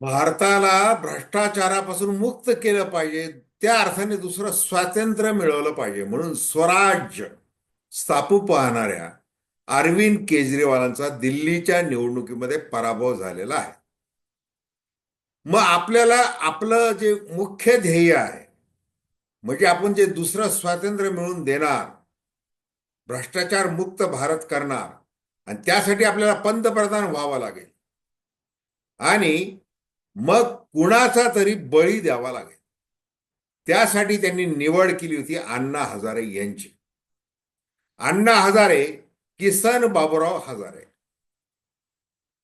भारताला भ्रष्टाचारापासून मुक्त केलं पाहिजे त्या अर्थाने दुसरं स्वातंत्र्य मिळवलं पाहिजे. म्हणून स्वराज्य स्थापू पाहणाऱ्या अरविंद केजरीवालांचा दिल्लीच्या निवडणुकीमध्ये पराभव झालेला आहे. मग आपल्याला आपलं जे मुख्य ध्येय आहे म्हणजे आपण जे दुसरं स्वातंत्र्य मिळवून देणार भ्रष्टाचार मुक्त भारत करणार आणि त्यासाठी आपल्याला पंतप्रधान व्हावं लागेल. आणि मग कुणाचा तरी बळी द्यावा लागेल. त्यासाठी त्यांनी निवड केली होती अण्णा हजारे यांची. अण्णा हजारे किसन बाबुराव हजारे.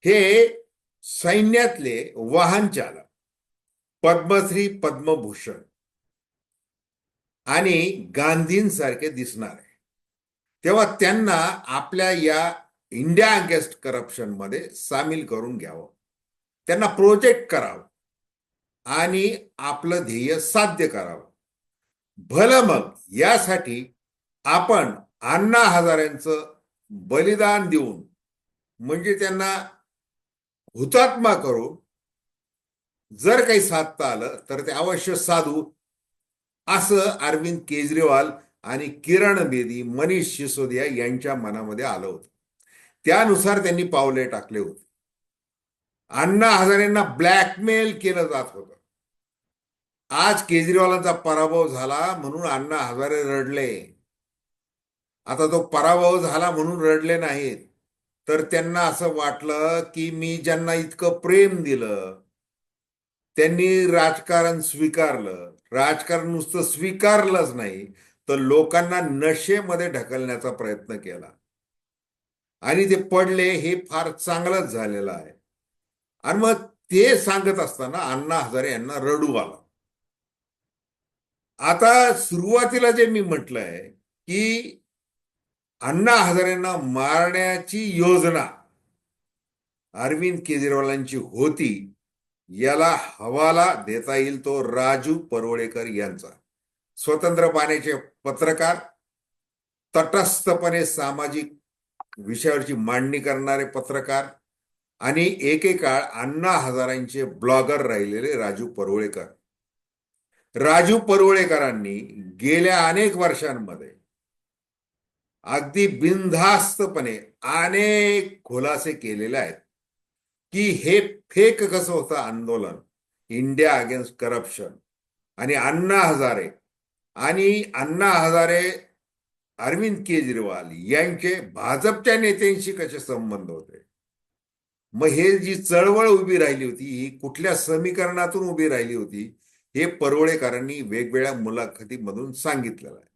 हे सैन्यातले वाहन चालक पद्मश्री पद्मभूषण. आणि गांधींसारखे दिसणार. आहे तेव्हा त्यांना आपल्या या इंडिया अगेन्स्ट करप्शनमध्ये सामील करून घ्यावं. त्यांना प्रोजेक्ट करावं. आणि आपलं ध्येय साध्य करावं. भलं मग यासाठी आपण अण्णा हजारेंचं बलिदान देऊन म्हणजे त्यांना हुतात्मा करून जर काही साधता आलं तर ते अवश्य साधू. असं अरविंद केजरीवाल आणि किरण बेदी मनीष सिसोदिया यांच्या मनामध्ये आलं होतं. त्यानुसार त्यांनी पावले टाकले होते. अण्णा हजारेंना ब्लॅकमेल केलं जात होतं. आज केजरीवालांचा पराभव झाला म्हणून अण्णा हजारे रडले. आता तो पराभव झाला म्हणून रडले नाहीत. तर त्यांना असं वाटलं की मी ज्यांना इतकं प्रेम दिलं त्यांनी राजकारण स्वीकारलं. राजकारण नुसतं स्वीकारलंच नाही तर लोकांना नशेमध्ये ढकलण्याचा प्रयत्न केला. आणि ते पडले हे फार चांगलंच झालेलं आहे. आणि मग ते सांगत असताना अण्णा हजारे यांना रडू आला. आता सुरुवातीला जे मी म्हटलंय की अण्णा हजारेंना मारण्याची योजना अरविंद केजरीवालांची होती याला हवाला देता येईल तो राजू परवळेकर यांचा. स्वतंत्र पाण्याचे पत्रकार तटस्थपणे सामाजिक विषयावरची मांडणी करणारे पत्रकार आणि एकेकाळ अण्णा हजारांचे ब्लॉगर राहिलेले राजू परुळेकर. राजू परुळेकरांनी गेल्या अनेक वर्षांमध्ये अगदी बिनधास्तपणे अनेक खुलासे केलेले आहेत की हे फेक कसं होतं आंदोलन इंडिया अगेन्स्ट करप्शन आणि अण्णा हजारे आणि अण्णा हजारे अरविंद केजरीवाल यांचे भाजपच्या नेत्यांशी कसे संबंध होते? मग हे जी चळवळ उभी राहिली होती ही कुठल्या समीकरणातून उभी राहिली होती हे परवळेकरांनी वेगवेगळ्या मुलाखतीमधून सांगितलेलं आहे.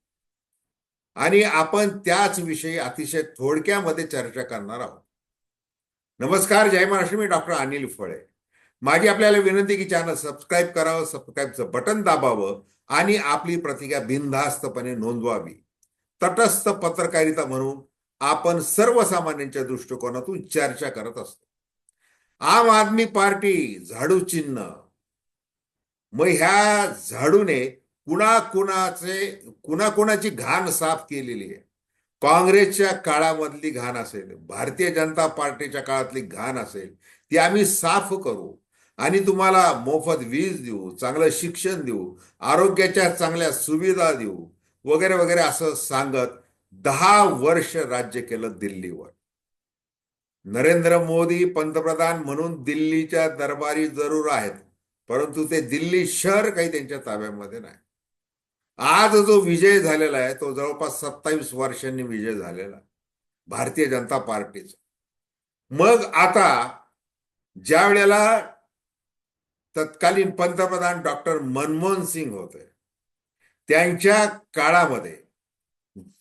आणि आपण त्याच विषयी अतिशय थोडक्यामध्ये चर्चा करणार आहोत. नमस्कार जय महाराष्ट्र मी डॉक्टर अनिल फळे. माझी आपल्याला विनंती की चॅनल सबस्क्राईब करावं सबस्क्राईबचं बटन दाबावं आणि आपली प्रतिक्रिया बिनधास्तपणे नोंदवावी. तटस्थ पत्रकारिता म्हणून आपण सर्वसामान्यांच्या दृष्टिकोनातून चर्चा करत असतो. आम आदमी पार्टी झाडू चिन्ह. मग ह्या झाडूने कुणाकुणाचे कुणाकुणाची घाण साफ केलेली आहे. काँग्रेसच्या काळामधली घाण असेल भारतीय जनता पार्टीच्या काळातली घाण असेल ती आम्ही साफ करू. आणि तुम्हाला मोफत वीज देऊ चांगलं शिक्षण देऊ आरोग्याच्या चांगल्या सुविधा देऊ वगैरे वगैरे असं सांगत दहा वर्ष राज्य केलं दिल्लीवर. नरेंद्र मोदी पंतप्रधान म्हणून दिल्लीच्या दरबारी जरूर आहेत परंतु ते दिल्ली शहर काही त्यांच्या ताब्यामध्ये नाही. आज जो विजय झालेला आहे तो जवळपास सत्तावीस वर्षांनी विजय झालेला भारतीय जनता पार्टीचा. मग आता ज्या वेळेला तत्कालीन पंतप्रधान डॉक्टर मनमोहन सिंग होते त्यांच्या काळामध्ये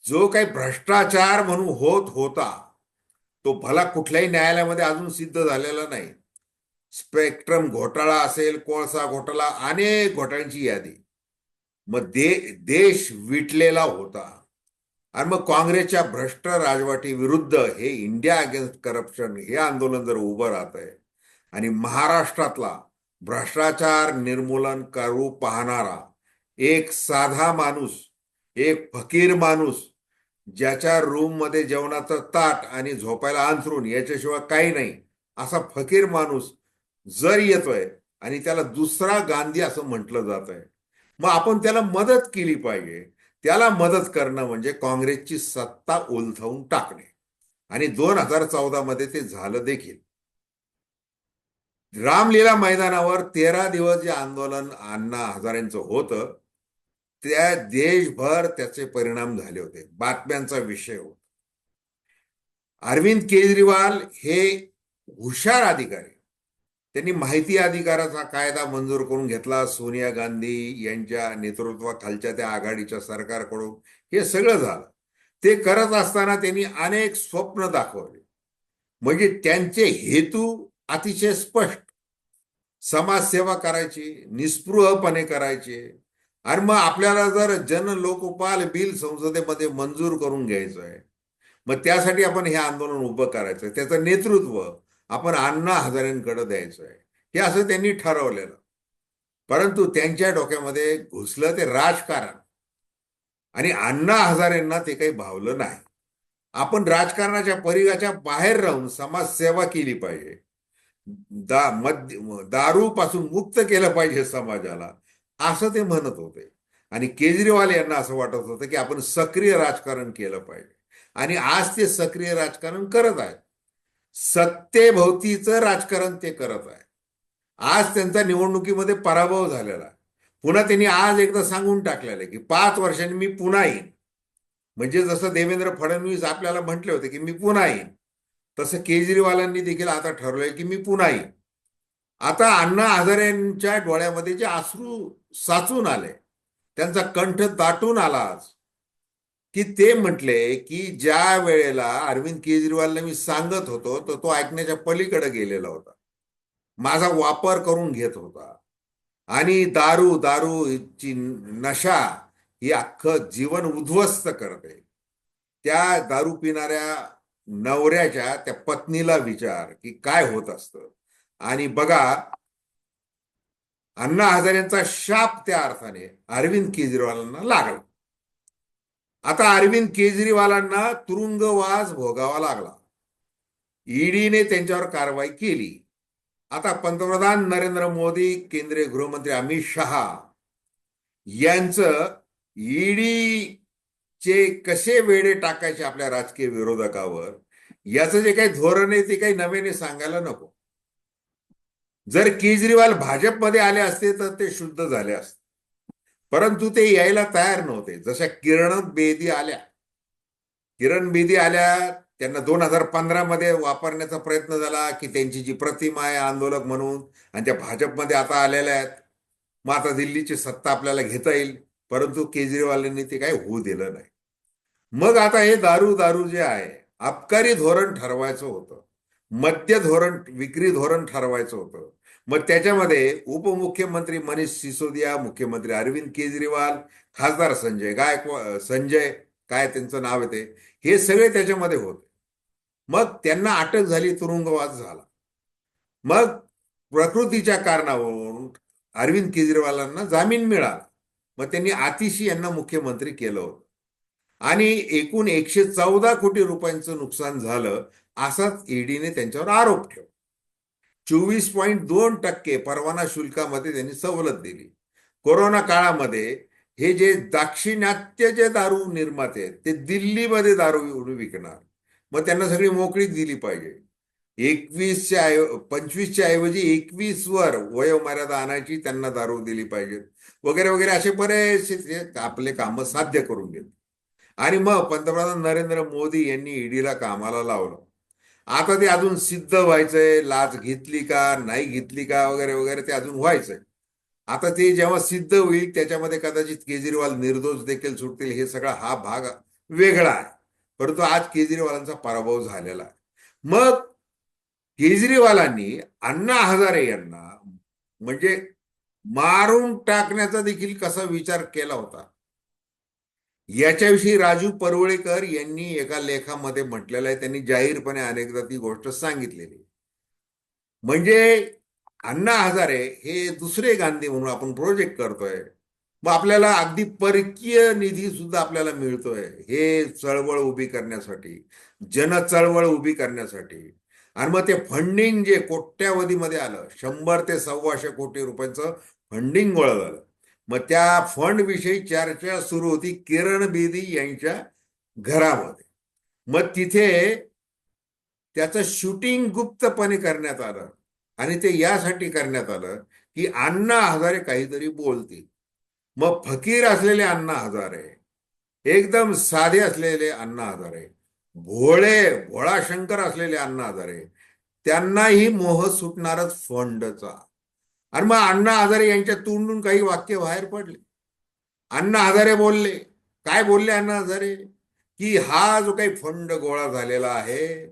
जो काही भ्रष्टाचार म्हणून होत होता तो भला कुठल्याही न्यायालयामध्ये अजून सिद्ध झालेला नाही. स्पेक्ट्रम घोटाळा असेल कोळसा घोटाळा अनेक घोटाळ्यांची यादी. मग दे देश विटलेला होता. आणि मग काँग्रेसच्या भ्रष्ट राजवाटी विरुद्ध हे इंडिया अगेन्स्ट करप्शन हे आंदोलन जर उभं राहत आहे आणि महाराष्ट्रातला भ्रष्टाचार निर्मूलन करू पाहणारा एक साधा माणूस एक फकीर माणूस ज्याच्या रूममध्ये जेवणाचं ताट आणि झोपायला अंथरून याच्याशिवाय काही नाही असा फकीर माणूस जर येतोय आणि त्याला दुसरा गांधी असं म्हटलं जात आहे मग आपण त्याला मदत केली पाहिजे. त्याला मदत करणं म्हणजे काँग्रेसची सत्ता ओलथवून टाकणे. आणि दोन हजार चौदा मध्ये ते झालं देखील. रामलीला मैदानावर तेरा दिवस जे आंदोलन अण्णा हजारेंचं होतं त्या देशभर त्याचे परिणाम झाले होते. बातम्यांचा विषय होता. अरविंद केजरीवाल हे हुशार अधिकारी. त्यांनी माहिती अधिकाराचा कायदा मंजूर करून घेतला. सोनिया गांधी यांच्या नेतृत्वाखालच्या त्या आघाडीच्या सरकारकडून हे सगळं झालं. ते करत असताना त्यांनी अनेक स्वप्न दाखवले. म्हणजे त्यांचे हेतू अतिशय स्पष्ट. समाजसेवा करायची निस्पृहपणे करायचे. आणि मग आपल्याला जर जन लोकपाल बिल संसदेमध्ये मंजूर करून घ्यायचं आहे मग त्यासाठी आपण हे आंदोलन उभं करायचं आहे. त्याचं नेतृत्व आपण अण्णा हजारेंकडे द्यायचं आहे. हे असं त्यांनी ठरवलेलं. परंतु त्यांच्या डोक्यामध्ये घुसलं ते राजकारण. आणि अण्णा हजारेंना ते काही भावलं नाही. आपण राजकारणाच्या परिघाच्या बाहेर राहून समाजसेवा केली पाहिजे. दा मद्य दारूपासून मुक्त केलं पाहिजे समाजाला. असं ते म्हणत होते. आणि केजरीवाल यांना असं वाटत होतं की आपण सक्रिय राजकारण केलं पाहिजे. आणि आज ते सक्रिय राजकारण करत आहेत. सत्तेभोवतीचं राजकारण ते करत आहे आज त्यांचा निवडणुकीमध्ये पराभव झालेला आहे. पुन्हा त्यांनी आज एकदा सांगून टाकलेलं आहे की पाच वर्षांनी मी पुन्हा येईन. म्हणजे जसं देवेंद्र फडणवीस आपल्याला म्हटले होते की मी पुन्हा येईन. तसं केजरीवालांनी देखील आता ठरवलंय की मी पुन्हा येईन. आता अण्णा हजारेंच्या डोळ्यामध्ये जे अश्रू साचून आले त्यांचा कंठ दाटून आला आज की ते म्हटले की ज्या वेळेला अरविंद केजरीवालला मी सांगत होतो तर तो ऐकण्याच्या पलीकडे गेलेला होता. माझा वापर करून घेत होता. आणि दारू दारूची नशा ही अख्खं जीवन उद्ध्वस्त करते. त्या दारू पिणाऱ्या नवऱ्याच्या त्या पत्नीला विचार की काय होत असतं? आणि बघा अण्णा हजारेंचा शाप त्या अर्थाने अरविंद केजरीवालांना लागला. आता अरविंद केजरीवालांना तुरुंगवास भोगावा लागला. ईडीने त्यांच्यावर कारवाई केली. आता पंतप्रधान नरेंद्र मोदी केंद्रीय गृहमंत्री अमित शहा यांचं ईडीचे कसे वेडे टाकायचे आपल्या राजकीय विरोधकावर याचं जे काही धोरण आहे ते काही नव्याने सांगायला नको. जर केजरीवाल भाजपमध्ये आले असते तर ते शुद्ध झाले असते. परंतु ते यायला तयार नव्हते. जशा किरण बेदी आल्या. किरण बेदी आल्या त्यांना दोन हजार पंधरा मध्ये वापरण्याचा प्रयत्न झाला की त्यांची जी प्रतिमा आहे आंदोलक म्हणून आणि त्या भाजपमध्ये आता आलेल्या आहेत. मग आता दिल्लीची सत्ता आपल्याला घेता येईल. परंतु केजरीवालांनी ते काही होऊ दिलं नाही. मग आता हे दारू दारू जे आहे अबकारी धोरण ठरवायचं होतं. मद्य धोरण विक्री धोरण ठरवायचं होतं. मग त्याच्यामध्ये उपमुख्यमंत्री मनीष सिसोदिया मुख्यमंत्री अरविंद केजरीवाल खासदार संजय गायकवा संजय काय त्यांचं नाव येते हे सगळे त्याच्यामध्ये होते. मग त्यांना अटक झाली तुरुंगवास झाला. मग प्रकृतीच्या कारणावरून अरविंद केजरीवालांना जामीन मिळाला. मग त्यांनी आतिशी यांना मुख्यमंत्री केलं होतं. आणि एकूण एकशे चौदा कोटी रुपयांचं नुकसान झालं असाच ईडीने त्यांच्यावर आरोप ठेवला. चोवीस पॉईंट दोन टक्के परवाना शुल्कामध्ये त्यांनी सवलत दिली. कोरोना काळामध्ये हे जे दाक्षिणात्य जे दारू निर्माते आहेत ते दिल्लीमध्ये दारू विकणार. मग त्यांना सगळी मोकळीच दिली पाहिजे. एकवीसच्या ऐव पंचवीसच्या ऐवजी एकवीस वर वयोमर्यादा आणायची त्यांना दारू दिली पाहिजे. वगैरे वगैरे असे बरेचसे आपले कामं साध्य करून घेत आणि मग पंतप्रधान नरेंद्र मोदी यांनी ईडीला कामाला लावलं. आता ते अजून सिद्ध व्हायचंय लाच घेतली का नाही घेतली का वगैरे वगैरे ते अजून व्हायचंय. आता ते जेव्हा सिद्ध होईल त्याच्यामध्ये कदाचित केजरीवाल निर्दोष देखील सुटतील हे सगळा हा भाग वेगळा आहे. परंतु आज केजरीवालांचा पराभव झालेला आहे. मग केजरीवालांनी अण्णा हजारे यांना म्हणजे मारून टाकण्याचा देखील कसा विचार केला होता? याच्याविषयी राजू परवळेकर यांनी एका लेखामध्ये म्हटलेलं आहे. त्यांनी जाहीरपणे अनेकदा ती गोष्ट सांगितलेली. म्हणजे अण्णा हजारे हे दुसरे गांधी म्हणून आपण प्रोजेक्ट करतोय. मग आपल्याला अगदी परकीय निधी सुद्धा आपल्याला मिळतोय. हे चळवळ उभी करण्यासाठी जन चळवळ उभी करण्यासाठी. आणि मग ते फंडिंग जे कोट्यावधीमध्ये आलं शंभर ते सव्वाशे कोटी रुपयांचं फंडिंग गोळा झालं मग त्या फंड विषयी चर्चा सुरू होती किरण बेदी यांच्या घरामध्ये. मग तिथे त्याचं शूटिंग गुप्तपणे करण्यात आलं आणि ते यासाठी करण्यात आलं की अण्णा हजारे काहीतरी बोलतील. मग फकीर असलेले अण्णा हजारे एकदम साधे असलेले अण्णा हजारे भोळे भोळाशंकर असलेले अण्णा हजारे त्यांनाही मोह सुटणारच फंडचा. आणि मग अण्णा हजारे यांच्या तोंडून काही वाक्य बाहेर पडले. अण्णा हजारे बोलले. काय बोलले अण्णा हजारे? की हा जो काही फंड गोळा झालेला आहे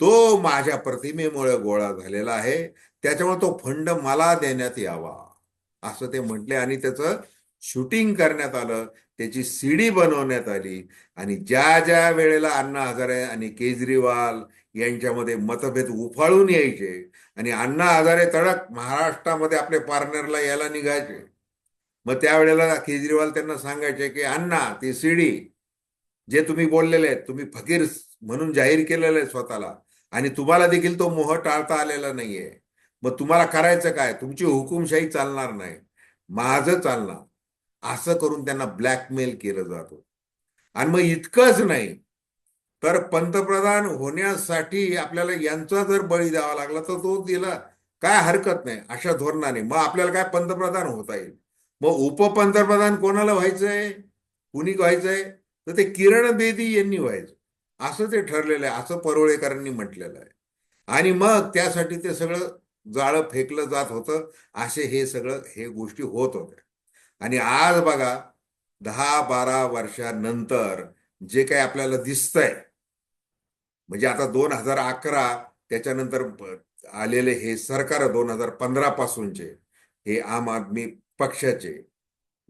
तो माझ्या प्रतिमेमुळे गोळा झालेला आहे. त्याच्यामुळे तो फंड मला देण्यात यावा. असं ते म्हटले आणि त्याचं शूटिंग करण्यात आलं. त्याची सीडी बनवण्यात आली. आणि ज्या ज्या वेळेला अण्णा हजारे आणि केजरीवाल यांच्यामध्ये मतभेद उफाळून यायचे आणि अण्णा हजारे तडक महाराष्ट्रामध्ये आपले पार्टनरला यायला निघायचे. मग त्यावेळेला केजरीवाल त्यांना सांगायचे की अण्णा ती सीडी जे तुम्ही बोललेले आहेत तुम्ही फकीर म्हणून जाहीर केलेलं आहे स्वतःला आणि तुम्हाला देखील तो मोह टाळता आलेला नाहीये. मग तुम्हाला करायचं काय? तुमची हुकुमशाही चालणार नाही. माझं चालणार. असं करून त्यांना ब्लॅकमेल केलं जातं आणि मग इतकंच नाही तर पंतप्रधान होण्यासाठी आपल्याला यांचा जर बळी द्यावा लागला तर तो दिला. काय हरकत नाही अशा धोरणाने. मग आपल्याला काय पंतप्रधान होता येईल? मग उपपंतप्रधान कोणाला व्हायचंय? कुणी व्हायचंय? तर ते किरण बेदी यांनी व्हायचं. असं ते ठरलेलं आहे असं परोळेकरांनी म्हटलेलं आहे. आणि मग त्यासाठी ते सगळं जाळं फेकलं जात होतं. असे हे सगळं हे गोष्टी होत होत्या. आणि आज बघा दहा बारा वर्षानंतर जे काही आपल्याला दिसतंय म्हणजे आता दोन हजार अकरा त्याच्यानंतर आलेले हे सरकार दोन हजार पंधरा पासूनचे हे आम आदमी पक्षाचे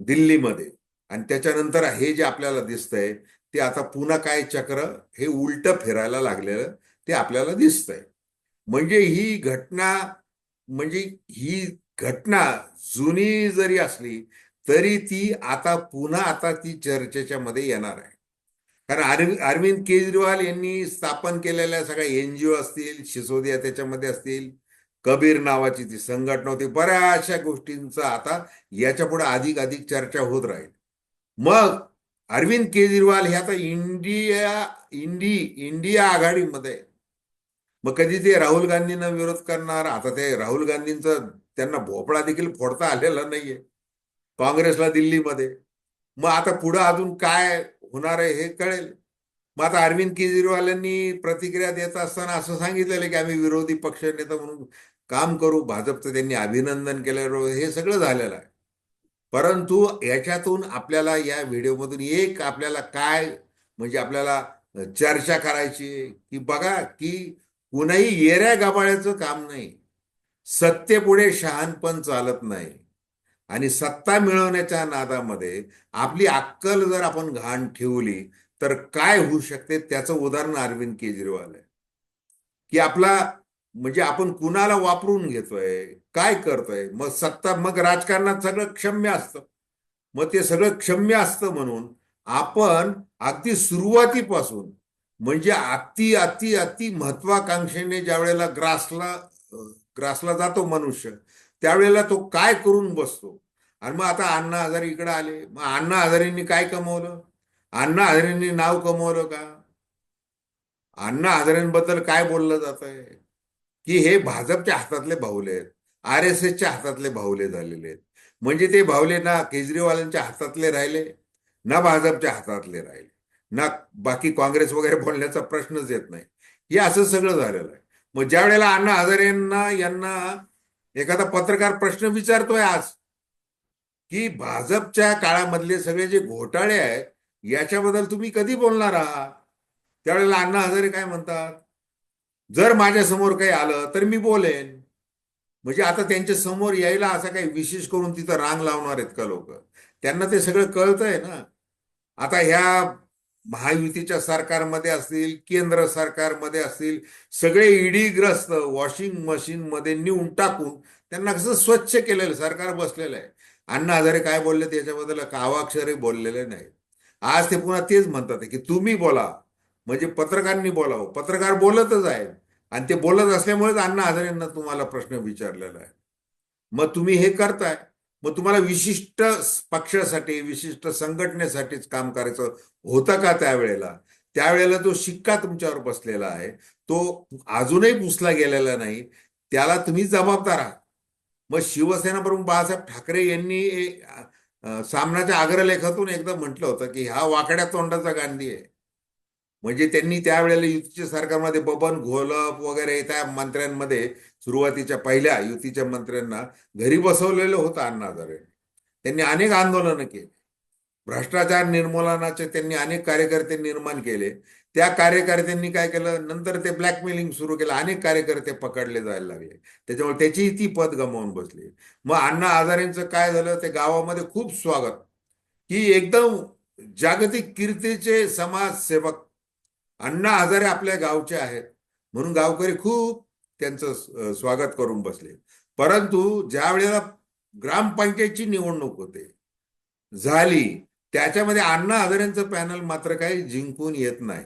दिल्लीमध्ये. आणि त्याच्यानंतर हे जे आपल्याला दिसतंय ते आता पुन्हा काय चक्र? हे उलट फिरायला लागलेलं ते आपल्याला दिसतंय. म्हणजे ही घटना म्हणजे ही घटना जुनी जरी असली तरी ती आता पुन्हा आता ती चर्चेच्या मध्ये येणार आहे. कारण अरविंद अरविंद केजरीवाल यांनी स्थापन केलेल्या सगळ्या एनजीओ असतील सिसोदिया त्याच्यामध्ये असतील कबीर नावाची ती संघटना होती. बऱ्याचशा गोष्टींचा आता याच्यापुढे अधिक अधिक चर्चा होत राहील. मग अरविंद केजरीवाल हे आता इंडिया इंडी इंडिया आघाडीमध्ये. मग कधी ते राहुल गांधींना विरोध करणार? आता ते राहुल गांधींचा त्यांना भोपळा देखील फोडता आलेला नाहीये. काँग्रेसला दिल्लीमध्ये. मग आता पुढं अजून काय होणार आहे हे कळेल. मग आता अरविंद केजरीवालांनी प्रतिक्रिया देत असताना असं सांगितलेलं की आम्ही विरोधी पक्ष नेता म्हणून काम करू भाजपचं त्यांनी अभिनंदन केलं हे सगळं झालेलं आहे. परंतु याच्यातून आपल्याला या व्हिडिओमधून एक आपल्याला काय म्हणजे आपल्याला चर्चा करायची की बघा की कुणाही येऱ्या गाबाळ्याचं काम नाही. सत्तेपुढे शहाणपण चालत नाही. आणि सत्ता मिळवण्याच्या नादामध्ये आपली अक्कल जर आपण घाण ठेवली तर काय होऊ शकते? त्याचं उदाहरण अरविंद केजरीवाल आहे. की आपला म्हणजे आपण कुणाला वापरून घेतोय? काय करतोय? मग सत्ता मग राजकारणात सगळं क्षम्य असतं. मग ते सगळं क्षम्य असतं म्हणून आपण अगदी सुरुवातीपासून म्हणजे अति अति अति महत्वाकांक्षेने ज्या वेळेला ग्रासला ग्रासला जातो मनुष्य त्यावेळेला तो काय करून बसतो? आणि मग आता अण्णा हजारे इकडे आले. मग अण्णा हजारेंनी काय कमवलं? अण्णा हजारेंनी नाव कमवलं का? अण्णा हजारेंबद्दल काय बोललं जात आहे की हे भाजपच्या हातातले भाऊले आहेत. आर एस एसच्या हातातले भाऊले झालेले आहेत. म्हणजे ते भाऊले ना केजरीवालांच्या हातातले राहिले ना भाजपच्या हातातले राहिले. ना बाकी काँग्रेस वगैरे बोलण्याचा प्रश्नच येत नाही. हे असं सगळं झालेलं आहे. मग ज्या वेळेला अण्णा हजारेंना यांना एखादा पत्रकार प्रश्न विचारतोय आज की भाजपच्या काळामधले सगळे जे घोटाळे आहेत याच्याबद्दल तुम्ही कधी बोलणार आहात? त्यावेळेला अण्णा हजारे काय म्हणतात? जर माझ्यासमोर काही आलं तर मी बोलेन. म्हणजे आता त्यांच्यासमोर यायला असा काही विशेष करून तिथं रांग लावणार आहेत का लोक? त्यांना ते सगळं कळतंय ना. आता ह्या महायुतीच्या सरकारमध्ये असतील केंद्र सरकारमध्ये असतील सगळे ईडीग्रस्त वॉशिंग मशीन मध्ये नेऊन टाकून त्यांना कसं स्वच्छ केलेलं सरकार बसलेलं आहे. अण्णा हजारे काय बोलले त्याच्याबद्दल कावाक्षरे बोललेले नाही आज ते पुन्हा तेच म्हणतात की तुम्ही बोला म्हणजे पत्रकारांनी बोलावं. पत्रकार बोलतच आहे आणि ते बोलत असल्यामुळेच अण्णा हजारेंना तुम्हाला प्रश्न विचारलेला आहे. मग तुम्ही हे करताय. मग तुम्हाला विशिष्ट पक्षासाठी विशिष्ट संघटनेसाठीच काम करायचं होतं का त्यावेळेला? त्यावेळेला तो शिक्का तुमच्यावर बसलेला आहे. तो अजूनही पुसला गेलेला नाही. त्याला तुम्ही जबाबदार आहात. मग शिवसेना प्रमुख बाळासाहेब ठाकरे यांनी सामनाच्या अग्रलेखातून एकदा म्हटलं होतं की हा वाकड्या तोंडाचा गांधी आहे. म्हणजे त्यांनी त्यावेळेला युतीच्या सरकारमध्ये बबन घोलप वगैरे त्या मंत्र्यांमध्ये सुरुवातीच्या पहिल्या युतीच्या मंत्र्यांना घरी बसवलेलं होतं अण्णा हजारे त्यांनी अनेक आंदोलनं केली. भ्रष्टाचार निर्मूलनाचे त्यांनी अनेक कार्यकर्ते निर्माण केले. त्या कार्यकर्त्यांनी काय केलं? नंतर ते ब्लॅकमेलिंग सुरू केलं. अनेक कार्यकर्ते पकडले जायला लागले. त्याच्यामुळे त्याचीही ती पद गमावून बसली. मग अण्णा आजारेंचं काय झालं? ते गावामध्ये खूप स्वागत. की एकदम जागतिक कीर्तीचे समाजसेवक अण्णा हजारे आपल्या गावचे आहेत. म्हणून गावकरी खूप त्यांचं स्वागत करून बसले. परंतु ज्या वेळेला ग्रामपंचायतची निवडणूक होते झाली त्याच्यामध्ये अण्णा हजारेंचं पॅनल मात्र काही जिंकून येत नाही.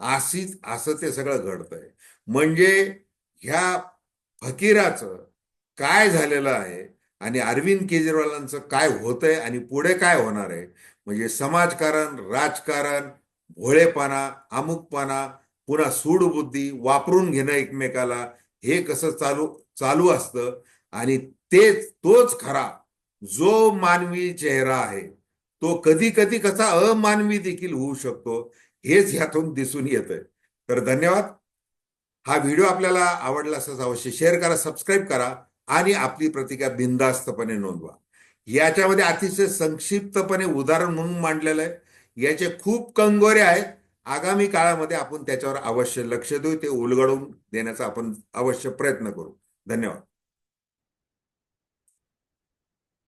अशीच असं ते सगळं घडतंय. म्हणजे ह्या फकीराचं काय झालेलं आहे आणि अरविंद केजरीवालांचं काय होतंय आणि पुढे काय होणार आहे? म्हणजे समाजकारण राजकारण भोळेपणा अमुकपणा पुन्हा सूडबुद्धी वापरून घेणं एकमेकाला हे कसं चालू चालू असतं? आणि तेच तोच खरा जो मानवी चेहरा आहे तो कधी कधी कसा अमानवी देखील होऊ शकतो हेच ह्यातून दिसून येतंय. तर धन्यवाद. हा व्हिडिओ आपल्याला आवडला असल्यास अवश्य शेअर करा सबस्क्राईब करा आणि आपली प्रतिक्रिया बिनधास्तपणे नोंदवा. याच्यामध्ये अतिशय संक्षिप्तपणे उदाहरण म्हणून मांडलेलं आहे. याचे खूप कंगोरे आहेत. आगामी काळामध्ये आपण त्याच्यावर अवश्य लक्ष देऊ ते उलगडून देण्याचा आपण अवश्य प्रयत्न करू. धन्यवाद.